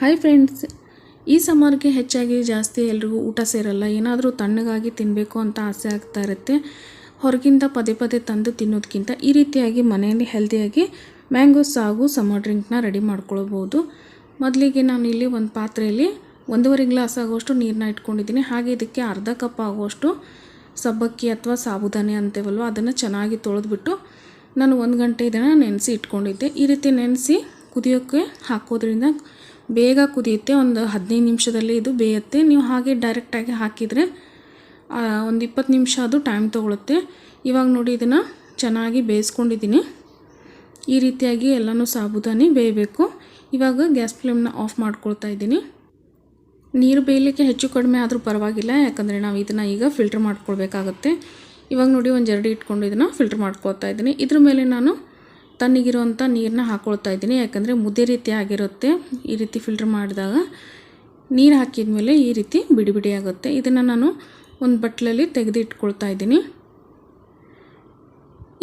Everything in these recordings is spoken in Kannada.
ಹಾಯ್ ಫ್ರೆಂಡ್ಸ್ ಈ ಸಮ್ಮರ್ಗೆ ಹೆಚ್ಚಾಗಿ ಜಾಸ್ತಿ ಎಲ್ರಿಗೂ ಊಟ ಸೇರಲ್ಲ. ಏನಾದರೂ ತಣ್ಣಗಾಗಿ ತಿನ್ನಬೇಕು ಅಂತ ಆಸೆ ಆಗ್ತಾ ಇರುತ್ತೆ. ಹೊರಗಿಂದ ಪದೇ ಪದೇ ತಂದು ತಿನ್ನೋದಕ್ಕಿಂತ ಈ ರೀತಿಯಾಗಿ ಮನೆಯಲ್ಲಿ ಹೆಲ್ದಿಯಾಗಿ ಮ್ಯಾಂಗೋ ಸಾಗು ಸಮ್ಮರ್ ಡ್ರಿಂಕ್ನ ರೆಡಿ ಮಾಡ್ಕೊಳ್ಬೋದು. ಮೊದಲಿಗೆ ನಾನು ಇಲ್ಲಿ ಒಂದು ಪಾತ್ರೆಯಲ್ಲಿ ಒಂದೂವರೆ ಗ್ಲಾಸ್ ಆಗುವಷ್ಟು ನೀರನ್ನ ಇಟ್ಕೊಂಡಿದ್ದೀನಿ. ಹಾಗೆ ಇದಕ್ಕೆ ಅರ್ಧ ಕಪ್ ಆಗುವಷ್ಟು ಸಬ್ಬಕ್ಕಿ ಅಥವಾ ಸಾಬುದಾನೆ ಅಂತೇವಲ್ವ, ಅದನ್ನು ಚೆನ್ನಾಗಿ ತೊಳೆದ್ಬಿಟ್ಟು ನಾನು ಒಂದು ಗಂಟೆ ಇದನ್ನು ನೆನೆಸಿ ಇಟ್ಕೊಂಡಿದ್ದೆ. ಈ ರೀತಿ ನೆನೆಸಿ ಕುದಿಯೋಕ್ಕೆ ಹಾಕೋದ್ರಿಂದ ಬೇಗ ಕುದಿಯುತ್ತೆ, ಒಂದು ಹದಿನೈದು ನಿಮಿಷದಲ್ಲಿ ಇದು ಬೇಯುತ್ತೆ. ನೀವು ಹಾಗೆ ಡೈರೆಕ್ಟಾಗಿ ಹಾಕಿದರೆ ಒಂದು ಇಪ್ಪತ್ತು ನಿಮಿಷ ಅದು ಟೈಮ್ ತೊಗೊಳುತ್ತೆ. ಇವಾಗ ನೋಡಿ ಇದನ್ನು ಚೆನ್ನಾಗಿ ಬೇಯಿಸ್ಕೊಂಡಿದ್ದೀನಿ. ಈ ರೀತಿಯಾಗಿ ಎಲ್ಲನೂ ಸಾಬುದಾನಿ ಬೇಯಬೇಕು. ಇವಾಗ ಗ್ಯಾಸ್ ಫ್ಲೇಮ್ನ ಆಫ್ ಮಾಡ್ಕೊಳ್ತಾ ಇದ್ದೀನಿ. ನೀರು ಬೇಯಲಿಕ್ಕೆ ಹೆಚ್ಚು ಕಡಿಮೆ ಆದರೂ ಪರವಾಗಿಲ್ಲ, ಯಾಕಂದರೆ ನಾವು ಇದನ್ನು ಈಗ ಫಿಲ್ಟ್ರ್ ಮಾಡ್ಕೊಳ್ಬೇಕಾಗುತ್ತೆ. ಇವಾಗ ನೋಡಿ ಒಂದು ಜರಡಿ ಇಟ್ಕೊಂಡು ಇದನ್ನು ಫಿಲ್ಟ್ರ್ ಮಾಡ್ಕೊಳ್ತಾ ಇದ್ದೀನಿ. ಇದ್ರ ಮೇಲೆ ನಾನು ತಣ್ಣಗಿರುವಂಥ ನೀರನ್ನ ಹಾಕ್ಕೊಳ್ತಾ ಇದ್ದೀನಿ. ಯಾಕಂದರೆ ಮುದ್ದೆ ರೀತಿ ಆಗಿರುತ್ತೆ ಈ ರೀತಿ ಫಿಲ್ಟ್ರ್ ಮಾಡಿದಾಗ. ನೀರು ಹಾಕಿದ ಮೇಲೆ ಈ ರೀತಿ ಬಿಡಿ ಬಿಡಿ ಆಗುತ್ತೆ. ಇದನ್ನು ನಾನು ಒಂದು ಬಟ್ಲಲ್ಲಿ ತೆಗೆದಿಟ್ಕೊಳ್ತಾ ಇದ್ದೀನಿ.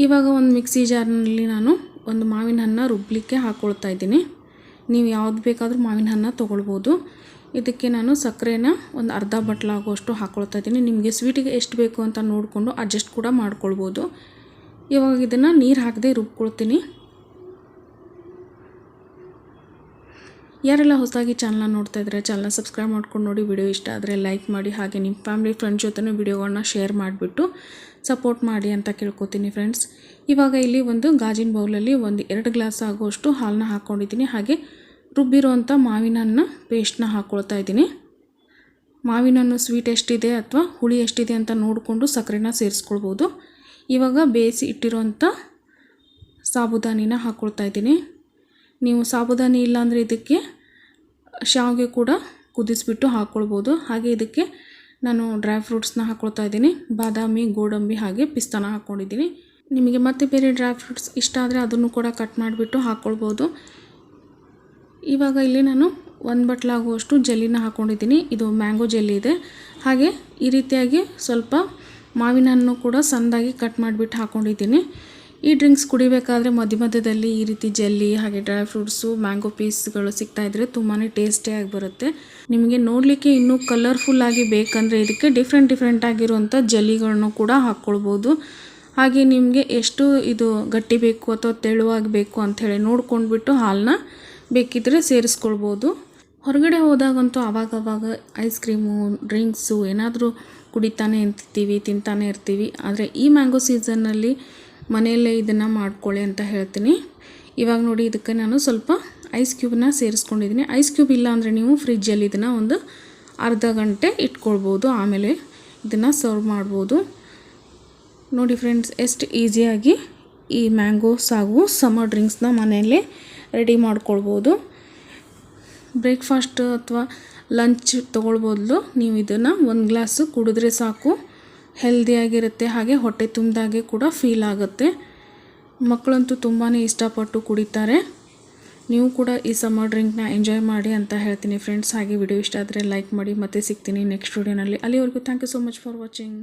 ಇವಾಗ ಒಂದು ಮಿಕ್ಸಿ ಜಾರ್ನಲ್ಲಿ ನಾನು ಒಂದು ಮಾವಿನ ಹಣ್ಣು ರುಬ್ಬಲಿಕ್ಕೆ ಹಾಕ್ಕೊಳ್ತಾ ಇದ್ದೀನಿ. ನೀವು ಯಾವ್ದು ಬೇಕಾದರೂ ಮಾವಿನ ಹಣ್ಣು ತೊಗೊಳ್ಬೋದು. ಇದಕ್ಕೆ ನಾನು ಸಕ್ಕರೆನ ಒಂದು ಅರ್ಧ ಬಟ್ಲಾಗುವಷ್ಟು ಹಾಕ್ಕೊಳ್ತಾ ಇದ್ದೀನಿ. ನಿಮಗೆ ಸ್ವೀಟಿಗೆ ಎಷ್ಟು ಬೇಕು ಅಂತ ನೋಡಿಕೊಂಡು ಅಡ್ಜಸ್ಟ್ ಕೂಡ ಮಾಡ್ಕೊಳ್ಬೋದು. ಇವಾಗ ಇದನ್ನು ನೀರು ಹಾಕದೆ ರುಬ್ಕೊಳ್ತೀನಿ. ಯಾರೆಲ್ಲ ಹೊಸದಾಗಿ ಚಾನಲ್ನ ನೋಡ್ತಾ ಇದ್ದಾರೆ ಚಾನಲ್ನ ಸಬ್ಸ್ಕ್ರೈಬ್ ಮಾಡ್ಕೊಂಡು ನೋಡಿ ವಿಡಿಯೋ ಇಷ್ಟ ಆದರೆ ಲೈಕ್ ಮಾಡಿ, ಹಾಗೆ ನಿಮ್ಮ ಫ್ಯಾಮಿಲಿ ಫ್ರೆಂಡ್ಸ್ ಜೊತೆ ವಿಡಿಯೋಗಳನ್ನ ಶೇರ್ ಮಾಡಿಬಿಟ್ಟು ಸಪೋರ್ಟ್ ಮಾಡಿ ಅಂತ ಕೇಳ್ಕೊತೀನಿ ಫ್ರೆಂಡ್ಸ್ ಇವಾಗ ಇಲ್ಲಿ ಒಂದು ಗಾಜಿನ ಬೌಲಲ್ಲಿ ಒಂದು ಎರಡು ಗ್ಲಾಸ್ ಆಗುವಷ್ಟು ಹಾಲನ್ನ ಹಾಕ್ಕೊಂಡಿದ್ದೀನಿ ಹಾಗೆ ರುಬ್ಬಿರುವಂಥ ಮಾವಿನ ಹಣ್ಣು ಪೇಸ್ಟ್ನ ಹಾಕ್ಕೊಳ್ತಾ ಇದ್ದೀನಿ. ಮಾವಿನ ಹಣ್ಣು ಸ್ವೀಟ್ ಎಷ್ಟಿದೆ ಅಥವಾ ಹುಳಿ ಎಷ್ಟಿದೆ ಅಂತ ನೋಡಿಕೊಂಡು ಸಕ್ಕರೆನ ಸೇರಿಸ್ಕೊಳ್ಬೋದು. ಇವಾಗ ಬೇಯಿಸಿ ಇಟ್ಟಿರೋಂಥ ಸಾಬುದಾನಿನ ಹಾಕ್ಕೊಳ್ತಾ ಇದ್ದೀನಿ. ನೀವು ಸಾಬುದಾನಿ ಇಲ್ಲಾಂದರೆ ಇದಕ್ಕೆ ಶಾವಿಗೆ ಕೂಡ ಕುದಿಸ್ಬಿಟ್ಟು ಹಾಕ್ಕೊಳ್ಬೋದು ಹಾಗೆ ಇದಕ್ಕೆ ನಾನು ಡ್ರೈ ಫ್ರೂಟ್ಸ್ನ ಹಾಕ್ಕೊಳ್ತಾ ಇದ್ದೀನಿ. ಬಾದಾಮಿ, ಗೋಡಂಬಿ ಹಾಗೆ ಪಿಸ್ತಾನ ಹಾಕ್ಕೊಂಡಿದ್ದೀನಿ ನಿಮಗೆ ಮತ್ತೆ ಬೇರೆ ಡ್ರೈ ಫ್ರೂಟ್ಸ್ ಇಷ್ಟ ಆದರೆ ಅದನ್ನು ಕೂಡ ಕಟ್ ಮಾಡಿಬಿಟ್ಟು ಹಾಕ್ಕೊಳ್ಬೋದು ಇವಾಗ ಇಲ್ಲಿ ನಾನು ಒಂದು ಬಟ್ಲಾಗುವಷ್ಟು ಜೆಲ್ಲಿನ ಹಾಕ್ಕೊಂಡಿದ್ದೀನಿ ಇದು ಮ್ಯಾಂಗೋ ಜೆಲ್ಲಿ ಇದೆ. ಹಾಗೆ ಈ ರೀತಿಯಾಗಿ ಸ್ವಲ್ಪ ಮಾವಿನ ಹಣ್ಣು ಕೂಡ ಸಣ್ಣದಾಗಿ ಕಟ್ ಮಾಡಿಬಿಟ್ಟು ಹಾಕ್ಕೊಂಡಿದ್ದೀನಿ ಈ ಡ್ರಿಂಕ್ಸ್ ಕುಡಿಬೇಕಾದ್ರೆ ಮಧ್ಯ ಮಧ್ಯದಲ್ಲಿ ಈ ರೀತಿ ಜೆಲ್ಲಿ ಹಾಗೆ ಡ್ರೈ ಫ್ರೂಟ್ಸು ಮ್ಯಾಂಗೋ ಪೀಸ್ಗಳು ಸಿಗ್ತಾಯಿದ್ರೆ ತುಂಬಾ ಟೇಸ್ಟಿಯಾಗಿ ಬರುತ್ತೆ. ನಿಮಗೆ ನೋಡಲಿಕ್ಕೆ ಇನ್ನೂ ಕಲರ್ಫುಲ್ಲಾಗಿ ಬೇಕಂದರೆ ಇದಕ್ಕೆ ಡಿಫ್ರೆಂಟ್ ಡಿಫ್ರೆಂಟ್ ಆಗಿರುವಂಥ ಜೆಲ್ಲಿಗಳನ್ನು ಕೂಡ ಹಾಕ್ಕೊಳ್ಬೋದು ಹಾಗೆ ನಿಮಗೆ ಎಷ್ಟು ಇದು ಗಟ್ಟಿ ಬೇಕು ಅಥವಾ ತೆಳುವಾಗಿ ಬೇಕು ಅಂಥೇಳಿ ನೋಡ್ಕೊಂಡ್ಬಿಟ್ಟು ಹಾಲನ್ನ ಬೇಕಿದ್ದರೆ ಸೇರಿಸ್ಕೊಳ್ಬೋದು. ಹೊರಗಡೆ ಹೋದಾಗಂತೂ ಆವಾಗವಾಗ ಐಸ್ ಕ್ರೀಮು ಡ್ರಿಂಕ್ಸು ಏನಾದರೂ ಕುಡಿತಾನೆ ಇರ್ತೀವಿ, ತಿಂತಾನೆ ಇರ್ತೀವಿ. ಆದರೆ ಈ ಮ್ಯಾಂಗೋ ಸೀಸನ್ನಲ್ಲಿ ಮನೆಯಲ್ಲೇ ಇದನ್ನು ಮಾಡ್ಕೊಳ್ಳಿ ಅಂತ ಹೇಳ್ತೀನಿ. ಇವಾಗ ನೋಡಿ ಇದಕ್ಕೆ ನಾನು ಸ್ವಲ್ಪ ಐಸ್ ಕ್ಯೂಬ್ನ ಸೇರಿಸ್ಕೊಂಡಿದ್ದೀನಿ. ಐಸ್ ಕ್ಯೂಬ್ ಇಲ್ಲ ಅಂದರೆ ನೀವು ಫ್ರಿಜ್ಜಲ್ಲಿ ಇದನ್ನು ಒಂದು ಅರ್ಧ ಗಂಟೆ ಇಟ್ಕೊಳ್ಬೋದು. ಆಮೇಲೆ ಇದನ್ನು ಸರ್ವ್ ಮಾಡ್ಬೋದು. ನೋಡಿ ಫ್ರೆಂಡ್ಸ್ ಎಷ್ಟು ಈಸಿಯಾಗಿ ಈ ಮ್ಯಾಂಗೋ ಸಾಗು ಸಮರ್ ಡ್ರಿಂಕ್ಸ್ನ ಮನೆಯಲ್ಲೇ ರೆಡಿ ಮಾಡ್ಕೊಳ್ಬೋದು. ಬ್ರೇಕ್ಫಾಸ್ಟ್ ಅಥವಾ ಲಂಚ್ ತೊಗೊಳ್ಬೋದು ನೀವು ಇದನ್ನು ಒಂದು ಗ್ಲಾಸು ಕುಡಿದ್ರೆ ಸಾಕು. ಹೆಲ್ದಿಯಾಗಿರುತ್ತೆ ಹಾಗೆ ಹೊಟ್ಟೆ ತುಂಬಿದಾಗೆ ಕೂಡ ಫೀಲ್ ಆಗುತ್ತೆ. ಮಕ್ಕಳಂತೂ ತುಂಬಾ ಇಷ್ಟಪಟ್ಟು ಕುಡಿತಾರೆ. ನೀವು ಕೂಡ ಈ ಸಮ್ಮರ್ ಡ್ರಿಂಕ್ನ ಎಂಜಾಯ್ ಮಾಡಿ ಅಂತ ಹೇಳ್ತೀನಿ ಫ್ರೆಂಡ್ಸ್ ಹಾಗೆ ವಿಡಿಯೋ ಇಷ್ಟ ಆದರೆ ಲೈಕ್ ಮಾಡಿ, ಮತ್ತೆ ಸಿಗ್ತೀನಿ ನೆಕ್ಸ್ಟ್ ವಿಡಿಯೋನಲ್ಲಿ ಅಲ್ಲಿವರೆಗೂ thank you so much for watching